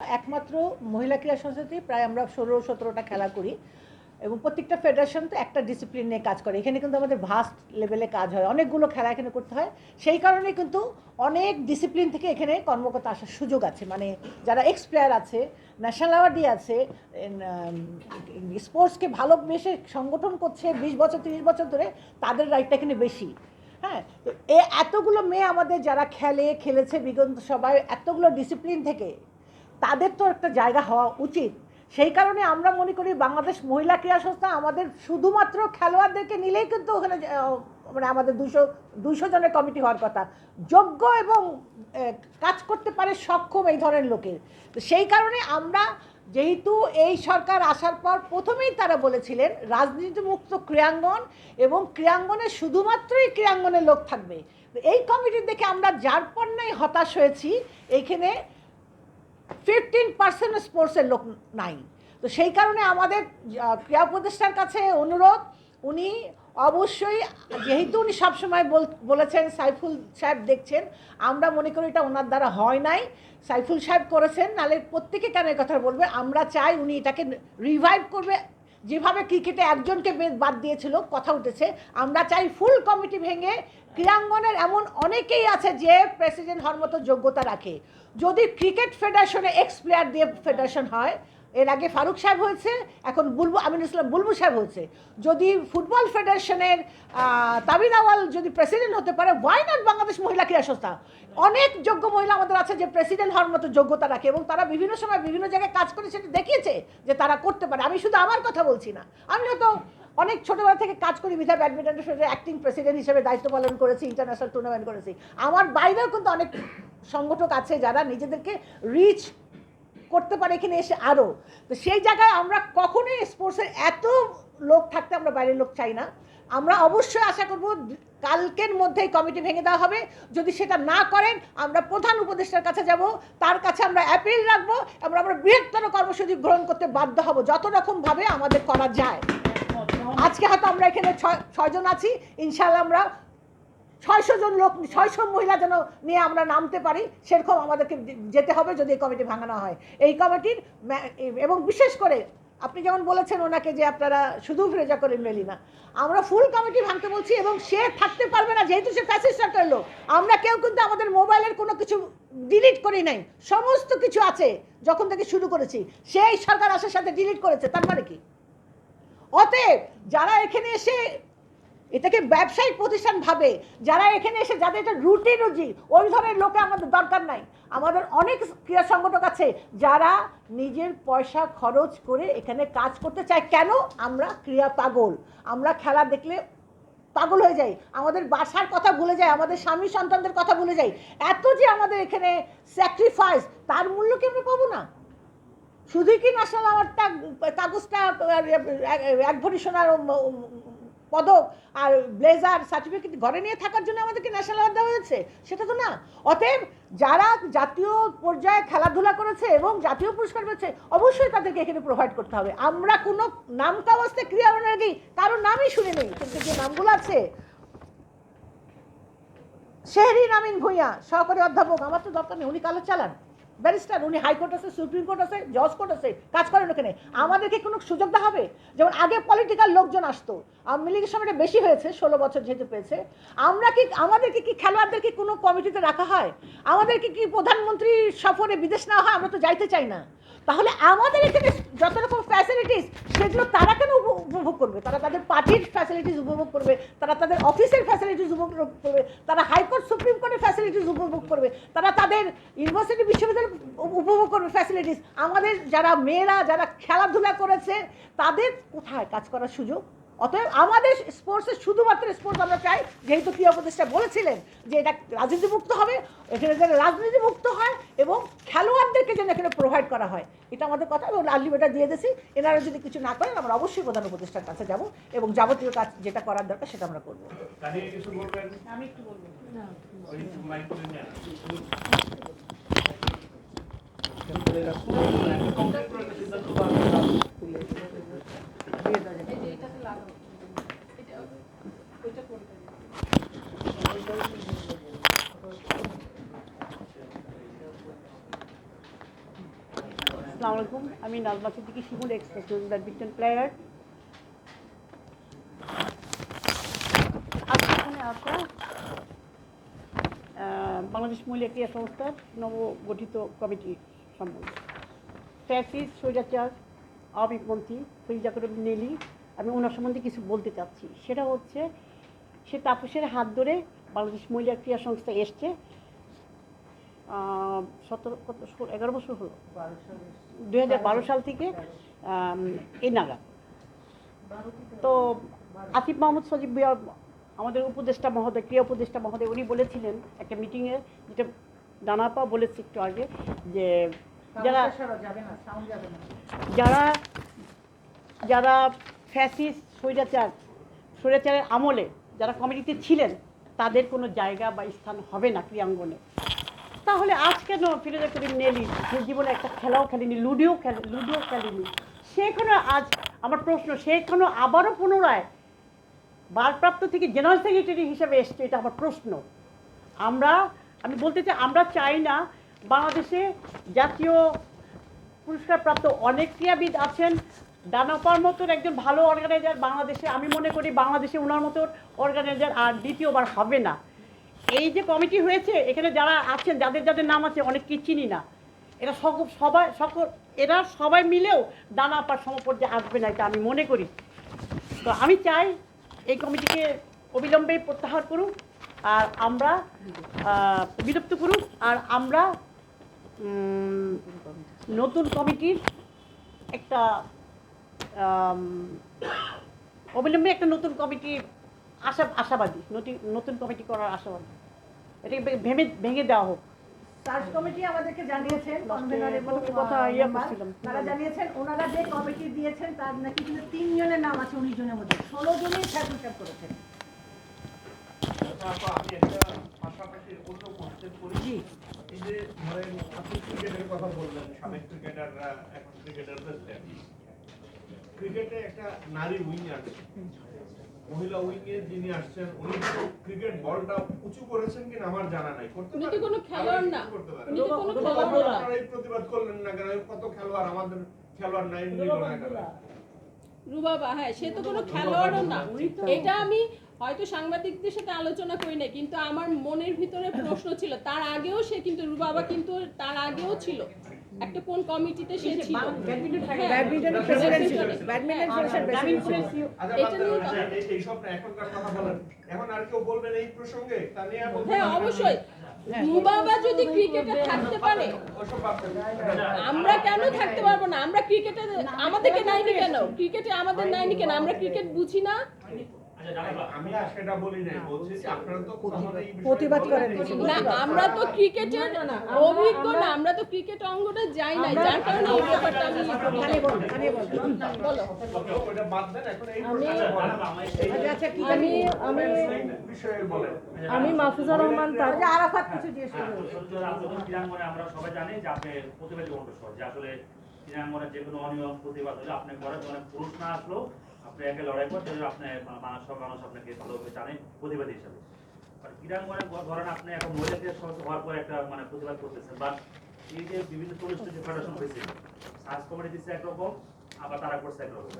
একমাত্র মহিলা ক্রীড়া সংস্থাতে প্রায় আমরা ষোলো, সতেরোটা খেলা করি এবং প্রত্যেকটা ফেডারেশন তো একটা ডিসিপ্লিন নিয়ে কাজ করে। এখানে কিন্তু আমাদের ভাস্ট লেভেলে কাজ হয়। অনেকগুলো খেলা এখানে করতে হয়। সেই কারণে কিন্তু অনেক ডিসিপ্লিন থেকে এখানে কর্মকর্তা আসার সুযোগ আছে। মানে যারা এক্স প্লেয়ার আছে ন্যাশনাল অ্যাওয়ার্ডই আছে স্পোর্টসকে ভালোবেসে সংগঠন করছে বিশ বছর, তিরিশ বছর ধরে, তাদের রাইটটা এখানে বেশি। হ্যাঁ? তো এ এতগুলো মেয়ে আমাদের যারা খেলে, খেলেছে বিগত সবাই এতগুলো ডিসিপ্লিন থেকে তাদের তো একটা জায়গা হওয়া উচিত। সেই কারণে আমরা মনে করি বাংলাদেশ মহিলা ক্রীড়া সংস্থা আমাদের শুধুমাত্র খেলোয়াড়দেরকে নিলেই কিন্তু ওখানে মানে আমাদের দুশো দুশো জনের কমিটি হওয়ার কথা। যোগ্য এবং কাজ করতে পারে সক্ষম এই ধরনের লোকের। তো সেই কারণে আমরা যেহেতু এই সরকার আসার পর প্রথমেই তারা বলেছিলেন, রাজনীতিমুক্ত ক্রীড়াঙ্গন এবং ক্রীড়াঙ্গনে শুধুমাত্রই ক্রীড়াঙ্গনের লোক থাকবে। এই কমিটি দেখে আমরা যার পণ্যই হতাশ হয়েছি এইখানে ফিফটিন পার্সেন্ট স্পোর্টসের লোক নাই। তো সেই কারণে আমাদের ক্রীড়া উপদেষ্টার কাছে অনুরোধ, উনি অবশ্যই, যেহেতু উনি সবসময় বল- বলেছেন, সাইফুল সাহেব দেখছেন, আমরা মনে করি এটা ওনার দ্বারা হয় নাই। সাইফুল সাহেব করেছেন নাহলে প্রত্যেকে কেন কথা বলবে? আমরা চাই উনি এটাকে রিভাইভ করবে যেভাবে ক্রিকেটে একজনকে বাদ দিয়েছিল, কথা উঠেছে। আমরা চাই ফুল কমিটি ভেঙে ক্রীড়াঙ্গনের এমন অনেকেই আছে যে প্রেসিডেন্ট হওয়ার মতো যোগ্যতা রাখে। যদি ক্রিকেট ফেডারেশনে এক্স প্লেয়ার দিয়ে ফেডারেশন হয় এর আগে ফারুক সাহেব হয়েছে, এখন বুলবু আমিন ইসলাম বুলবু সাহেব হয়েছে। যদি ফুটবল ফেডারেশনের তাবিদ আওয়াল যদি প্রেসিডেন্ট হতে পারে ওয়াই নট বাংলাদেশ মহিলা ক্রীড়া সংস্থা? অনেক যোগ্য মহিলা আমাদের আছে যে প্রেসিডেন্ট হওয়ার মতো যোগ্যতা রাখে এবং তারা বিভিন্ন সময় বিভিন্ন জায়গায় কাজ করে সেটা দেখিয়েছে যে তারা করতে পারে। আমি শুধু আমার কথা বলছি না। আমি হয়তো অনেক ছোটবেলা থেকে কাজ করি বিধা ব্যাডমিন্টন অ্যাক্টিং প্রেসিডেন্ট হিসেবে দায়িত্ব পালন করেছি ইন্টারন্যাশনাল টুর্নামেন্ট করেছি। আমার বাইরেও কিন্তু অনেক সংগঠক আছে যারা নিজেদেরকে রিচ করতে পারে এখানে এসে আরও তো সেই জায়গায় আমরা কখনোই স্পোর্টসের এত লোক থাকতে আমরা বাইরের লোক চাই না। আমরা অবশ্যই আশা করব কালকের মধ্যেই কমিটি ভেঙে দেওয়া হবে। যদি সেটা না করেন, আমরা প্রধান উপদেষ্টার কাছে যাব। তার কাছে আমরা অ্যাপিল রাখব। এবং আমরা বৃহত্তর কর্মসূচি গ্রহণ করতে বাধ্য হব, যত রকমভাবে আমাদের করা যায়। আজকে হয়তো আমরা এখানে ছয়, ছয়জন আছি। ইনশাল্লাহ আমরা ছয়শো জন লোক, ছয়শো মহিলা যেন নিয়ে আমরা নামতে পারি, সেরকম আমাদেরকে যেতে হবে যদি এই কমিটি ভাঙানো হয়। এই কমিটির এবং বিশেষ করে আপনি যেমন বলেছেন ওনাকে যে আপনারা শুধু ফ্রেজা করেন মেলিনা আমরা ফুল কমিটি ভাঙতে বলছি এবং সে থাকতে পারবে না, যেহেতু সে ফ্যাসিস্ট লোক, আমরা কেউ কিন্তু আমাদের মোবাইলের কোনো কিছু ডিলিট করি নাই, সমস্ত কিছু আছে যখন থেকে শুরু করেছি, সেই সরকার আসার সাথে ডিলিট করেছে, তার মানে কি? অতএব যারা এখানে এসে এটাকে ব্যবসায়িক প্রতিষ্ঠান ভাবে। যারা এখানে এসে যাদের এটা রুটি রুজি, ওই ধরনের লোকে আমাদের দরকার নাই। আমাদের অনেক ক্রীড়া সংগঠক আছে যারা নিজের পয়সা খরচ করে এখানে কাজ করতে চায়। কেন? আমরা ক্রীড়া পাগল। আমরা খেলা দেখলে পাগল হয়ে যাই। আমাদের বাসার কথা ভুলে যাই, আমাদের স্বামী সন্তানদের কথা ভুলে যাই। এত যে আমাদের এখানে স্যাক্রিফাইস তার মূল্য কি আমরা পাবো না? শুধুই কি ন্যাশনাল অ্যাওয়ার্ডটা কাগজটা এক ভরি সোনার পদক আর ব্লেজার সার্টিফিকেট ঘরে নিয়ে থাকার জন্য আমাদেরকে ন্যাশনাল অ্যাওয়ার্ড দেওয়া হয়েছে? সেটা তো না। অতএব যারা জাতীয় পর্যায়ে খেলাধুলা করেছে এবং জাতীয় পুরস্কার পেয়েছে, অবশ্যই তাদেরকে এখানে প্রোভাইড করতে হবে। আমরা কোনো নাম কাওয়াজতে ক্রিয়া কি কারোর নামই শুনে নেই, কিন্তু যে নামগুলো আছে, শেহরিন আমিন ভূঁইয়া, সহকারী অধ্যাপক, আমার তো দরকার নেই, উনি কালো চালান। ব্যারিস্টার, উনি হাইকোর্ট আছে, সুপ্রিম কোর্ট আছে, জজ কোর্ট আছে, কাজ করেন ওখানে। আমাদেরকে কোনো সুযোগ দেওয়া হবে? যেমন আগে পলিটিক্যাল লোকজন আসতো। আওয়ামী লীগের সময়টা বেশি হয়েছে, ষোলো বছর যেহেতু পেয়েছে। আমরা কি আমাদেরকে কি খেলোয়াড়দেরকে কোনো কমিটিতে রাখা হয়? আমাদেরকে কি প্রধানমন্ত্রী সফরে বিদেশ নেওয়া হয়? আমরা তো যাইতে চাই না। তাহলে আমাদের এখানে যত রকম ফ্যাসিলিটিস সেগুলো তারা কেন উপ- উপভোগ করবে? তারা তাদের পার্টির ফ্যাসিলিটিস উপভোগ করবে, তারা তাদের অফিসের ফ্যাসিলিটিস উপভোগ করবে, তারা হাইকোর্ট সুপ্রিম কোর্টের ফ্যাসিলিটিস উপভোগ করবে, তারা তাদের ইউনিভার্সিটি বিশ্ববিদ্যালয় উপ- উপভোগ করবে ফ্যাসিলিটিস আমাদের যারা মেয়েরা যারা খেলাধুলা করেছে তাদের কোথায় কাজ করার সুযোগ? অতএব আমাদের স্পোর্টসে শুধুমাত্র স্পোর্টস আমরা চাই। যেহেতু ক্রীড়া উপদেষ্টা বলেছিলেন যে এটা রাজনীতিমুক্ত হবে এখানে যেন রাজনীতিমুক্ত হয় এবং খেলোয়াড়দেরকে যেন এখানে প্রোভাইড করা হয়। এটা আমাদের কথা এবং আলটিমেটা দিয়ে দিয়েছি। এনারা যদি কিছু না করেন আমরা অবশ্যই প্রধান উপদেষ্টার কাছে যাব এবং যাবতীয় কাজ যেটা করার দরকার সেটা আমরা করব। তাহলে কিছু বলবেন? আমি একটু বলব ওই মাইক করে নেন আসসালামু আলাইকুম, আমি Nazma Siddiqui Shimul express badminton player. আজকে এখানে আসা বাংলাদেশ মহিলা ক্রীড়া সংস্থার নবগঠিত কমিটি। সম্বন্ধে। ফ্যাসিস, স্বৈরাচার আবেগপন্থী ফরিজা করম নেলি, আমি ওনার সম্বন্ধে কিছু বলতে চাচ্ছি। সেটা হচ্ছে, সে তাপসের হাত ধরে বাংলাদেশ মহিলা ক্রীড়া সংস্থা এসছে সতেরো, কত এগারো বছর হলো? দুই হাজার বারো সাল থেকে এই নাগাদ। তো আতিফ মাহমুদ সজিব আমাদের উপদেষ্টা মহোদয় ক্রিয়া উপদেষ্টা মহোদয়, উনি বলেছিলেন একটা মিটিংয়ে যেটা দানাপা বলেছে একটু আগে, যে যারা যারা যারা ফ্যাসিস্ট স্বৈরাচার স্বৈরাচারের আমলে যারা কমিটিতে ছিলেন তাদের কোনো জায়গা বা স্থান হবে না ক্রিয়াঙ্গনে তাহলে আজ কেন ফিরোজা করিম নেলি সে জীবনে একটা খেলাও খেলেনি লুডিও খেলে লুডিও খেলেনি। সেখানে আজ আমার প্রশ্ন সেখানে আবারও পুনরায় ভারপ্রাপ্ত থেকে জেনারেল সেক্রেটারি হিসেবে এসছে এটা আমার প্রশ্ন। আমরা আমি বলতে চাই আমরা চাই না বাংলাদেশে জাতীয় পুরস্কারপ্রাপ্ত অনেক ক্রীড়াবিদ আছেন। দানাপার মতন একজন ভালো অর্গানাইজার বাংলাদেশে, আমি মনে করি বাংলাদেশে ওনার মতো অর্গানাইজার আর দ্বিতীয়বার হবে না। এই যে কমিটি হয়েছে, এখানে যারা আছেন, যাদের যাদের নাম আছে, অনেককে চিনি না। এরা সবাই সকল এরা সবাই মিলেও দানাপার সমপর্যায়ে আসবে না, এটা আমি মনে করি। তো আমি চাই এই কমিটিকে অবিলম্বে প্রত্যাহার করুক, আর আমরা বিলুপ্ত করুক, আর আমরা নতুন কমিটির একটা অবিলম্বে একটা নতুন কমিটি আশা আশাবাদী নতুন নতুন কমিটি করার আশাবাদী। এটাকে ভেঙে ভেঙে দেওয়া হোক। সার্চ কমিটি আমাদেরকে জানিয়েছেন কনভেনার এবং ইয়ে। করছিলাম। তারা জানিয়েছেন ওনারা যে কমিটি দিয়েছেন তার নাকি কিন্তু তিনজনের নাম আছে উনিশ জনের মধ্যে। ষোলো জনই স্যাক্রিফাইস করেছেন। তারপর আমি একটা পাশাপাশি অন্য কোশ্চেন করি জি। এই যে ধরেন আপনি ক্রিকেটের কথা বললেন সাবেক ক্রিকেটাররা এখন ক্রিকেটার ক্রিকেটে একটা নারী উইং মহিলা উইং যিনি আসছেন উনি ক্রিকেট বলটা উঁচু করেছেন কিনা আমার জানা নাই করতে উনি তো কোনো খেলোয়াড় না। আবার করতে পারেন। উনি তো কোনো খেলোয়াড় না। আপনারা প্রতিবাদ করলেন না কেন কত খেলোয়াড় আমাদের খেলোয়াড় নাই নিল না কেন রুবাবা হ্যাঁ সে তো কোনো খেলোয়াড়ও না এটা আমি হয়তো সাংবাদিকদের সাথে আলোচনা করি না কিন্তু আমার মনের ভিতরে প্রশ্ন ছিল। তার আগেও সে কিন্তু রুবাবা কিন্তু তার আগেও ছিল। একটা কোন কমিটিতে সে ছিল? হ্যাঁ? অবশ্যই। রুবাবা যদি ক্রিকেটে থাকতে পারে। আমরা কেন থাকতে পারব না? আমরা ক্রিকেটে আমাদেরকে নাইনি কেন? ক্রিকেটে আমাদের নাইনি কেন? আমরা ক্রিকেট বুঝি না। আমি সেটা বলি নাই বলছি আপনারা তো কখনো এই বিষয়ে প্রতিবাদ করেন না আমরা তো ক্রিকেটের অভিজ্ঞ না আমরা তো ক্রিকেট অঙ্গনে যাই না যার কারণে এই ব্যাপারটা আমি থানিয়ে বলুন থানিয়ে বলুন বলো। ওটা বাদ দেন এখন এই প্রসঙ্গে বলেন। কি আমি আমি এই বিষয়ে বলেন। আমি মাহফুজা রহমান তার আচ্ছা আরাফাত কিছু জিজ্ঞেস করবে আমরা সবাই জানি যে আপনি প্রতিবাদী কণ্ঠস্বর যে আসলে ক্রীড়াঙ্গনে যে কোনো অনিয়ম প্রতিবাদ হলে আপনি করেন মানে পুরুষ না আসলেও আপনি একে লড়াই করতে আপনি মানুষ মানুষ আপনাকে ভালোভাবে জানে প্রতিবাদী হিসাবে। আর ক্রীড়াঙ্গনে ধরেন আপনি এখন মহিলাদের সদস্য হওয়ার পরে একটা মানে প্রতিবাদ করতেছেন বা এই যে বিভিন্ন টুরিস্ট যে ফেডারেশন হয়েছে সার্চ কমিটি দিচ্ছে একরকম আবার তারা করছে একরকম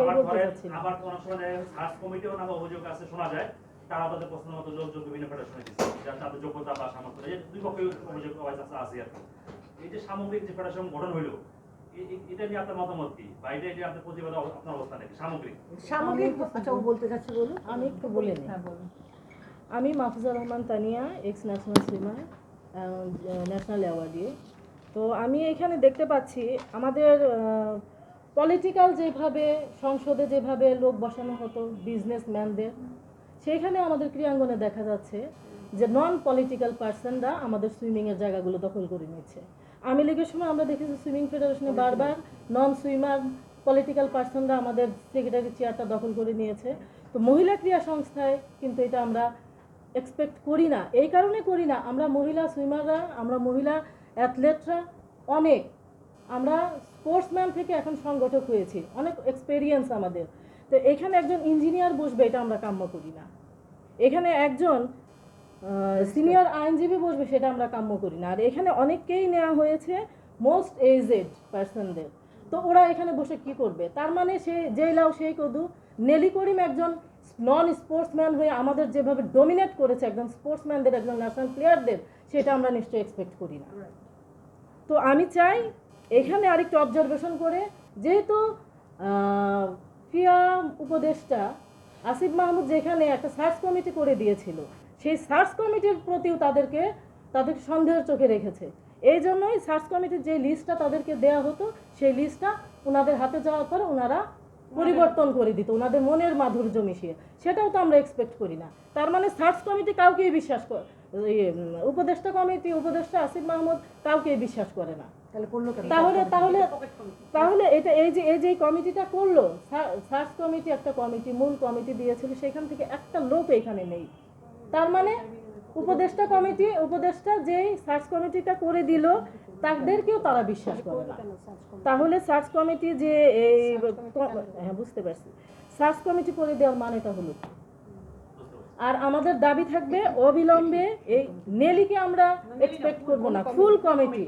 আবার ধরেন আবার অনেক সময় সার্চ কমিটিও নামে অভিযোগ আছে শোনা যায় তারা তাদের পছন্দ মতো যোগ যোগ বিভিন্ন ফেডারেশনে দিচ্ছে যার তাদের যোগ্যতা বা সামর্থ্য এই দুই পক্ষে অভিযোগ আছে আছে আর এই যে সামগ্রিক যে ফেডারেশন গঠন হইল এটা নিয়ে আপনার মতামত কি? বা এটা নিয়ে আপনার প্রতিবাদ আপনার অবস্থা নাকি? সামগ্রিক? সামগ্রিক আচ্ছা ও বলতে চাচ্ছে বলুন। আমি একটু বলে নিই। আমি Mahfuza Rahman Tania ex national swimmer national অ্যাওয়ার্ডে তো আমি এখানে দেখতে পাচ্ছি আমাদের পলিটিক্যাল যেভাবে সংসদে যেভাবে লোক বসানো হতো বিজনেসম্যানদের সেইখানে আমাদের ক্রীড়াঙ্গনে দেখা যাচ্ছে যে নন পলিটিক্যাল পার্সনরা আমাদের সুইমিংয়ের জায়গাগুলো দখল করে নিচ্ছে। আমি লীগের সময় আমরা দেখেছি সুইমিং ফেডারেশনে বারবার নন সুইমার পলিটিক্যাল পার্সনরা আমাদের সেক্রেটারি চেয়ারটা দখল করে নিয়েছে। তো মহিলা ক্রীড়া সংস্থায় কিন্তু এটা আমরা এক্সপেক্ট করি না। এই কারণে করি না। আমরা মহিলা সুইমাররা আমরা মহিলা অ্যাথলেটরা অনেক। আমরা স্পোর্টসম্যান থেকে এখন সংগঠক হয়েছি। অনেক এক্সপেরিয়েন্স আমাদের। তো এখানে একজন ইঞ্জিনিয়ার বসবে এটা আমরা কাম্য করি না। এখানে একজন সিনিয়র আইনজীবী বসবে, সেটা আমরা কাম্য করি না। আর এখানে অনেককেই নেওয়া হয়েছে মোস্ট এজেড পার্সনদের তো ওরা এখানে বসে কি করবে? তার মানে সে যেই লাও সেই কদু। নেলি করিম একজন নন স্পোর্টসম্যান হয়ে আমাদের যেভাবে ডোমিনেট করেছে, একজন স্পোর্টসম্যানদের একজন ন্যাশনাল প্লেয়ারদের সেটা আমরা নিশ্চয়ই এক্সপেক্ট করি না। তো আমি চাই এখানে আরেকটু অবজারভেশন করে, যেহেতু ক্রীড়া উপদেষ্টা আসিফ মাহমুদ যেখানে একটা সার্চ কমিটি করে দিয়েছিল সেই সার্চ কমিটির প্রতিও তাদেরকে তাদের সন্দেহের চোখে রেখেছে। এই জন্যই সার্চ কমিটির যে লিস্টটা তাদেরকে দেওয়া হতো সেই লিস্টটা ওনাদের হাতে যাওয়ার পর ওনারা পরিবর্তন করে দিত ওনাদের মনের মাধুর্য মিশিয়ে। সেটাও তো আমরা এক্সপেক্ট করি না। তার মানে সার্চ কমিটি কাউকেই বিশ্বাস করে উপদেষ্টা কমিটি উপদেষ্টা আসিফ মাহমুদ কাউকেই বিশ্বাস করে না। তাহলে তাহলে তাহলে তাহলে এটা এই যে এই যে কমিটিটা করল সার্চ কমিটি একটা কমিটি মূল কমিটি দিয়েছিল সেখান থেকে একটা লোক এখানে নেই। তার মানে উপদেষ্টা কমিটি, উপদেষ্টা যেই সার্চ কমিটিটা করে দিল, তাদেরকেও তারা বিশ্বাস করে না। তাহলে সার্চ কমিটি যে এই হ্যাঁ বুঝতে পারছি। সার্চ কমিটি করে দেওয়ার মানেটা হলো আর আমাদের দাবি থাকবে অবিলম্বে এই নেলিকে আমরা এক্সপেক্ট করব না ফুল কমিটি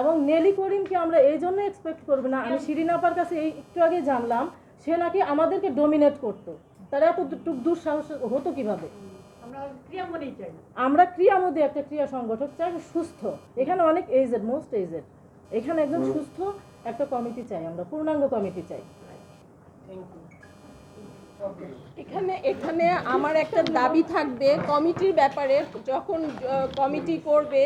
এবং নেলি করিমকে আমরা এই জন্য এক্সপেক্ট করব না। আমি শিরিন আপার কাছে এই একটু আগে জানলাম, সে নাকি আমাদেরকে ডোমিনেট করতো। তারা এত দুঃসাহস হতো কীভাবে? আমরা ক্রিয়া মধ্যে একটা ক্রিয়া সংগঠক চাই সুস্থ। এখানে অনেক এজেড মোস্ট এজেড এখানে একজন সুস্থ একটা কমিটি চাই আমরা পূর্ণাঙ্গ কমিটি চাই। এখানে এখানে আমার একটা দাবি থাকবে কমিটির ব্যাপারে যখন কমিটি করবে